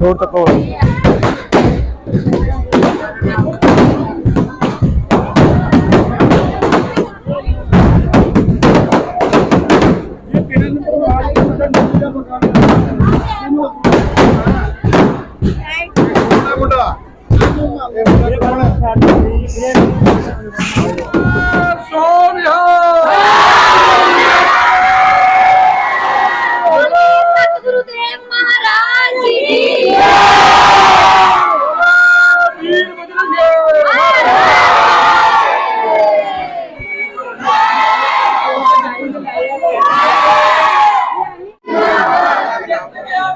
Road తక్కువ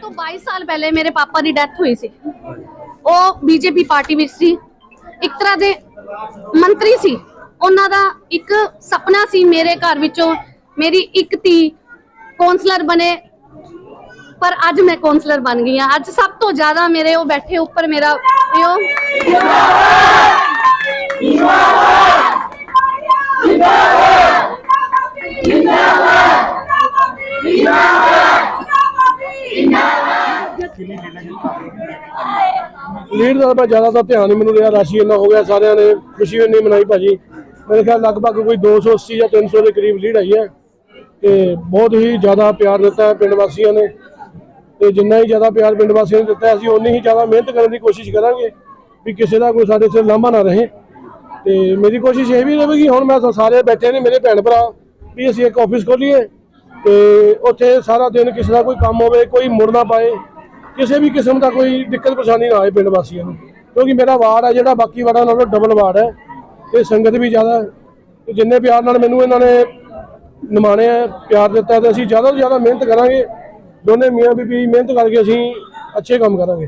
ਤੋਂ 22 ਸਾਲ ਪਹਿਲੇ ਮੇਰੇ ਪਾਪਾ ਦੀ ਡੈਥ ਹੋਈ ਸੀ। ਉਹ ਬੀਜੇਪੀ ਪਾਰਟੀ ਵਿੱਚ ਸੀ। ਇੱਕ ਤਰ੍ਹਾਂ ਦੇ ਮੰਤਰੀ ਸੀ। ਉਹਨਾਂ ਦਾ ਇੱਕ ਸੁਪਨਾ ਸੀ ਮੇਰੇ ਘਰ ਵਿੱਚੋਂ ਮੇਰੀ ਇੱਕ ਧੀ ਕੌਂਸਲਰ ਬਣੇ। ਪਰ ਅੱਜ ਮੈਂ ਕੌਂਸਲਰ ਬਣ ਗਈ ਹਾਂ। ਅੱਜ ਸਭ ਤੋਂ ਜ਼ਿਆਦਾ ਮੇਰੇ ਉਹ ਬੈਠੇ ਉੱਪਰ ਮੇਰਾ ਪਿਓ। ਲੀਡ ਦਾ ਮੈਂ ਜ਼ਿਆਦਾ ਤਾਂ ਧਿਆਨ ਨਹੀਂ ਮੈਨੂੰ ਰਿਹਾ, ਰਾਸ਼ੀ ਇੰਨਾ ਹੋ ਗਿਆ, ਸਾਰਿਆਂ ਨੇ ਖੁਸ਼ੀ ਇੰਨੀ ਮਨਾਈ ਭਾਜੀ। ਮੇਰੇ ਖਿਆਲ ਲਗਭਗ ਕੋਈ 280 ਜਾਂ 300 ਦੇ ਕਰੀਬ ਲੀਡ ਆਈ ਹੈ ਤੇ ਬਹੁਤ ਹੀ ਜ਼ਿਆਦਾ ਪਿਆਰ ਦਿੱਤਾ ਹੈ ਪਿੰਡ ਵਾਸੀਆਂ ਨੇ। ਤੇ ਜਿੰਨਾ ਹੀ ਜ਼ਿਆਦਾ ਪਿਆਰ ਪਿੰਡ ਵਾਸੀਆਂ ਨੇ ਦਿੱਤਾ, ਅਸੀਂ ਉਨੀ ਹੀ ਜ਼ਿਆਦਾ ਮਿਹਨਤ ਕਰਨ ਦੀ ਕੋਸ਼ਿਸ਼ ਕਰਾਂਗੇ ਵੀ ਕਿਸੇ ਦਾ ਕੋਈ ਸਾਡੇ ਸਿਰ ਲਾਂਭਾ ਨਾ ਰਹੇ। ਤੇ ਮੇਰੀ ਕੋਸ਼ਿਸ਼ ਇਹ ਵੀ ਰਹੇਗੀ ਹੁਣ ਮੈਂ ਸਾਰੇ ਬੈਠੇ ਨੇ, ਮੇਰੇ ਭੈਣ ਭਰਾ, ਵੀ ਅਸੀਂ ਇੱਕ ਆਫਿਸ ਖੋਲੀਏ ਤੇ ਉੱਥੇ ਸਾਰਾ ਦਿਨ ਕਿਸੇ ਦਾ ਕੋਈ ਕੰਮ ਹੋਵੇ, ਕੋਈ ਮੁੜ ਨਾ ਪਾਏ। ਕਿਸੇ ਵੀ ਕਿਸਮ ਦਾ ਕੋਈ ਦਿੱਕਤ ਪਰੇਸ਼ਾਨੀ ਨਾ ਆਏ ਪਿੰਡ ਵਾਸੀਆਂ ਨੂੰ। ਕਿਉਂਕਿ ਮੇਰਾ ਵਾਰਡ ਹੈ ਜਿਹੜਾ ਬਾਕੀ ਵਾਰਡਾਂ ਨਾਲੋਂ ਡਬਲ ਵਾਰਡ ਹੈ। ਤੇ ਸੰਗਤ ਵੀ ਜ਼ਿਆਦਾ ਹੈ। ਤੇ ਜਿੰਨੇ ਪਿਆਰ ਨਾਲ ਮੈਨੂੰ ਇਹਨਾਂ ਨੇ ਨਿਮਾਣਿਆ ਪਿਆਰ ਦਿੱਤਾ ਤੇ ਅਸੀਂ ਜ਼ਿਆਦਾ ਤੋਂ ਜ਼ਿਆਦਾ ਮਿਹਨਤ ਕਰਾਂਗੇ। ਦੋਨੇ ਮੀਆਂ ਬੀਬੀ ਮਿਹਨਤ ਕਰਕੇ ਅਸੀਂ ਅੱਛੇ ਕੰਮ ਕਰਾਂਗੇ।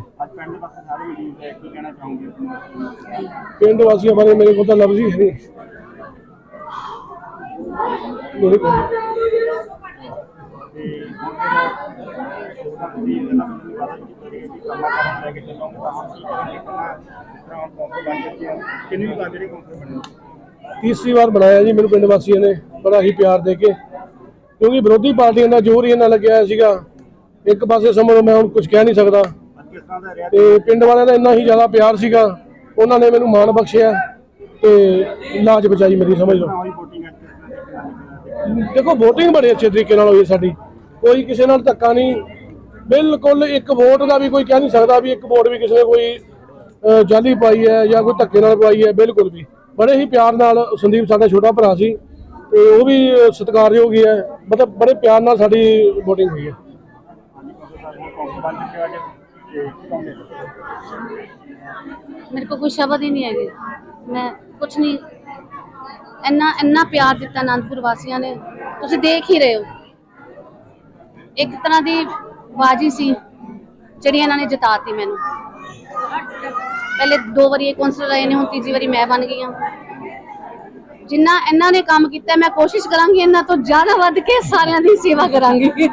ਪਿੰਡ ਵਾਸੀਆਂ ਬਾਰੇ ਮੇਰੇ ਕੋਲ ਤਾਂ ਲਫ਼ਜ਼ ਹੀ ਹੈ ਨਹੀਂ। ਕਿੰਨੀ ਵਾਰ ਜਿਹੜੇ ਕੌਂਸਲ ਬਣੇ ਤੀਸਰੀ ਵਾਰ ਬਣਾਇਆ ਜੀ ਮੈਨੂੰ ਪਿੰਡ ਵਾਸੀਆਂ ਨੇ, ਬੜਾ ਹੀ ਪਿਆਰ ਦੇ ਕੇ। ਕਿਉਂਕਿ ਵਿਰੋਧੀ ਪਾਰਟੀਆਂ ਦਾ ਜ਼ੋਰ ਹੀ ਇਹਨਾਂ ਲੱਗਿਆ ਹੋਇਆ ਸੀਗਾ। ਇੱਕ ਪਾਸੇ ਸਮਝੋ ਮੈਂ ਹੁਣ ਕੁਝ ਕਹਿ ਨਹੀਂ ਸਕਦਾ। ਤੇ ਪਿੰਡ ਵਾਲਿਆਂ ਦਾ ਇੰਨਾ ਹੀ ਜ਼ਿਆਦਾ ਪਿਆਰ ਸੀਗਾ। ਉਹਨਾਂ ਨੇ ਮੈਨੂੰ ਮਾਣ ਬਖਸ਼ਿਆ ਤੇ ਲਾਜ ਬਚਾਈ ਮੇਰੀ, ਸਮਝ ਲਓ। ਦੇਖੋ, VOTING ਬੜੇ ਅੱਛੇ ਤਰੀਕੇ ਨਾਲ ਹੋਈ ਸਾਡੀ। ਕੋਈ ਕਿਸੇ ਨਾਲ ਧੱਕਾ ਨਹੀਂ। ਬਿਲਕੁਲ ਇੱਕ ਵੋਟ ਦਾ ਵੀ ਕੋਈ ਕਹਿ ਨਹੀਂ ਸਕਦਾ ਵੀ ਇੱਕ ਵੋਟ ਵੀ ਕਿਸੇ ਨੇ ਕੋਈ ਜਾਲੀ ਪਾਈ ਹੈ ਜਾਂ ਕੋਈ ਧੱਕੇ ਨਾਲ ਪਾਈ ਹੈ, ਬਿਲਕੁਲ ਵੀ। ਬੜੇ ਹੀ ਪਿਆਰ ਨਾਲ ਸੰਦੀਪ ਸਾਡਾ ਛੋਟਾ ਭਰਾ ਸੀ ਤੇ ਉਹ ਵੀ ਸਤਿਕਾਰਯੋਗ ਹੀ ਹੈ। ਮਤਲਬ ਬੜੇ ਪਿਆਰ ਨਾਲ ਸਾਡੀ VOTING ਹੋਈ ਹੈ। ਮੇਰੇ ਕੋਲ ਕੋਈ ਸ਼ਬਦ ਹੀ ਨਹੀਂ ਹੈਗੇ। ਮੈਂ ਕੁਝ ਨਹੀਂ। ਇੰਨਾ ਇੰਨਾ ਪਿਆਰ ਦਿੱਤਾ ਅਨੰਦਪੁਰ ਵਾਸੀਆਂ ਨੇ। ਤੁਸੀਂ ਦੇਖ ਹੀ ਰਹੇ ਹੋ। ਇੱਕ ਤਰ੍ਹਾਂ ਦੀ ਬਾਜੀ ਸੀ, ਜਿਹੜੀ ਇਹਨਾਂ ਨੇ ਜਿਤਾਤੀ ਮੈਨੂੰ। ਪਹਿਲੇ ਦੋ ਵਾਰੀ ਇਹ ਕੌਂਸਲਰ ਆਏ ਨੇ, ਹੁਣ ਤੀਜੀ ਵਾਰੀ ਮੈਂ ਬਣ ਗਈ ਹਾਂ। ਜਿੰਨਾ ਇਹਨਾਂ ਨੇ ਕੰਮ ਕੀਤਾ, ਮੈਂ ਕੋਸ਼ਿਸ਼ ਕਰਾਂਗੀ ਇਹਨਾਂ ਤੋਂ ਜ਼ਿਆਦਾ ਵੱਧ ਕੇ ਸਾਰਿਆਂ ਦੀ ਸੇਵਾ ਕਰਾਂਗੀ।